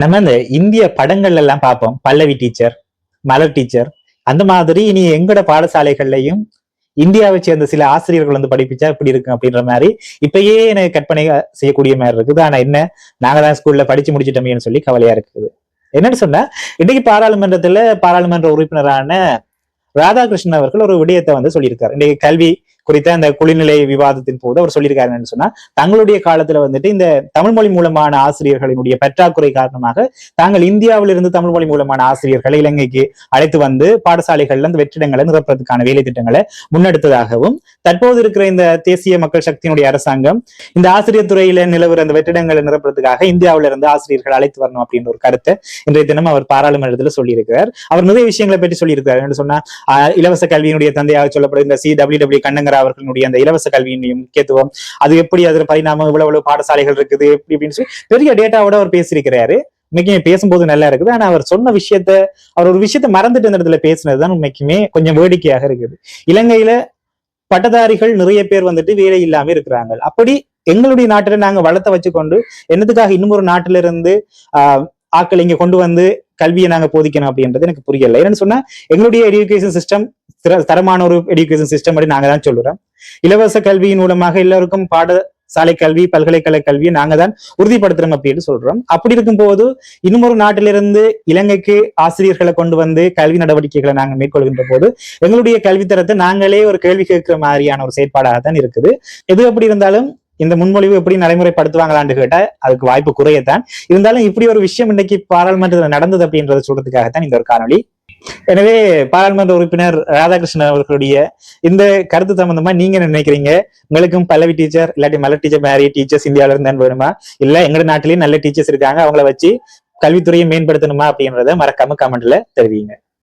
நம்ம இந்த இந்திய படங்கள்ல எல்லாம் பார்ப்போம். பல்லவி டீச்சர் மலர் டீச்சர் அந்த மாதிரி இனி எங்களோட பாடசாலைகள்லயும் இந்தியாவை சேர்ந்த சில ஆசிரியர்கள் வந்து படிப்பிச்சா இப்படி இருக்கும் அப்படின்ற மாதிரி இப்பயே எனக்கு கற்பனை செய்யக்கூடிய மாதிரி இருக்குது. ஆனா என்ன? நாங்க தான் ஸ்கூல்ல படிச்சு முடிச்சிட்டோமேன்னு சொல்லி கவலையா இருக்குது. என்னன்னு சொன்னா இன்னைக்கு பாராளுமன்றத்துல பாராளுமன்ற உறுப்பினரான ராதாகிருஷ்ணன் அவர்கள் ஒரு விடயத்தை வந்து சொல்லியிருக்காரு. இன்னைக்கு கல்வி குறித்த அந்த குளிர்நிலை விவாதத்தின் போது அவர் சொல்லியிருக்காருன்னு சொன்னா தங்களுடைய காலத்துல வந்துட்டு இந்த தமிழ் மொழி மூலமான ஆசிரியர்களினுடைய பற்றாக்குறை காரணமாக தாங்கள் இந்தியாவிலிருந்து தமிழ் மொழி மூலமான ஆசிரியர்களை இலங்கைக்கு அழைத்து வந்து பாடசாலைகள்ல அந்த வெற்றிடங்களை நிரப்புறதுக்கான வேலை திட்டங்களை முன்னெடுத்ததாகவும் தற்போது இருக்கிற இந்த தேசிய மக்கள் சக்தியினுடைய அரசாங்கம் இந்த ஆசிரியர் துறையில நிலவுற அந்த வெற்றிடங்களை நிரப்புறதுக்காக இந்தியாவில இருந்து ஆசிரியர்கள் அழைத்து வரணும் அப்படின்ற ஒரு கருத்தை இன்றைய தினம் அவர் பாராளுமன்றத்தில் சொல்லியிருக்கிறார். அவர் நிறைய விஷயங்களை பற்றி சொல்லியிருக்கிறார். என்று சொன்னா இலவச கல்வியினுடைய தந்தையாக சொல்லப்படும் இந்த சி டபிள்யூ டபிள்யூ கண்ணங்கரா அவர்களுடைய அந்த இலவச கல்வியினுடைய முக்கியத்துவம் அது எப்படி அதுல பரிணாமம் இவ்வளவு இவ்வளவு பாடசாலைகள் இருக்குது எப்படி அப்படின்னு சொல்லி பெரிய டேட்டாவோட அவர் பேசியிருக்கிறாரு. உண்மைக்குமே பேசும்போது நல்லா இருக்குது. ஆனா அவர் சொன்ன விஷயத்த அவர் ஒரு விஷயத்த மறந்துட்டு இந்த இடத்துல பேசினதுதான் உண்மைக்குமே கொஞ்சம் வேடிக்கையாக இருக்குது. இலங்கையில பட்டதாரிகள் நிறைய பேர் வந்துட்டு வேலை இல்லாம இருக்கிறாங்க. அப்படி எங்களுடைய நாட்டில நாங்க வளத்தை வச்சுக்கொண்டு என்னத்துக்காக இன்னும் ஒரு நாட்டில இருந்து ஆஹ் ஆட்கள் இங்க கொண்டு வந்து கல்வியை நாங்க போதிக்கணும் அப்படின்றது எனக்கு புரியல. என்னன்னு சொன்னா எங்களுடைய எஜுகேஷன் சிஸ்டம் தரமான ஒரு எஜுகேஷன் சிஸ்டம் அப்படி நாங்க தான் சொல்லுறோம். இலவச கல்வியின் மூலமாக எல்லாருக்கும் பாடசாலை கல்வி பல்கலைக்கழக கல்வியை நாங்க தான் உறுதிப்படுத்துறோம் அப்படின்னு சொல்றோம். அப்படி இருக்கும்போது இன்னும் நாட்டிலிருந்து இலங்கைக்கு ஆசிரியர்களை கொண்டு வந்து கல்வி நடவடிக்கைகளை நாங்க மேற்கொள்கின்ற போது எங்களுடைய கல்வித்தரத்தை நாங்களே ஒரு கேள்வி கேட்கிற மாதிரியான ஒரு செயற்பாடாக தான் இருக்குது. எது எப்படி இருந்தாலும் இந்த முன்மொழிவு எப்படி நடைமுறைப்படுத்துவாங்களான்னு கேட்டால் அதுக்கு வாய்ப்பு குறையத்தான். இருந்தாலும் இப்படி ஒரு விஷயம் இன்னைக்கு பாராளுமன்றத்தில் நடந்தது அப்படின்றத சொல்றதுக்காகத்தான் இந்த ஒரு காணொளி. எனவே பாராளுமன்ற உறுப்பினர் ராதாகிருஷ்ணன் அவர்களுடைய இந்த கருத்து சம்பந்தமா நீங்க என்ன நினைக்கிறீங்க? உங்களுக்கும் பல்லவி டீச்சர் இல்லாட்டி மலர் டீச்சர் மேரி டீச்சர்ஸ் இந்தியாவில இருந்தான்னு வேணுமா இல்ல எங்க நாட்டிலேயே நல்ல டீச்சர்ஸ் இருக்காங்க அவங்கள வச்சு கல்வித்துறையை மேம்படுத்தணுமா அப்படின்றத மறக்காம கமெண்ட்ல தெரிவிங்க.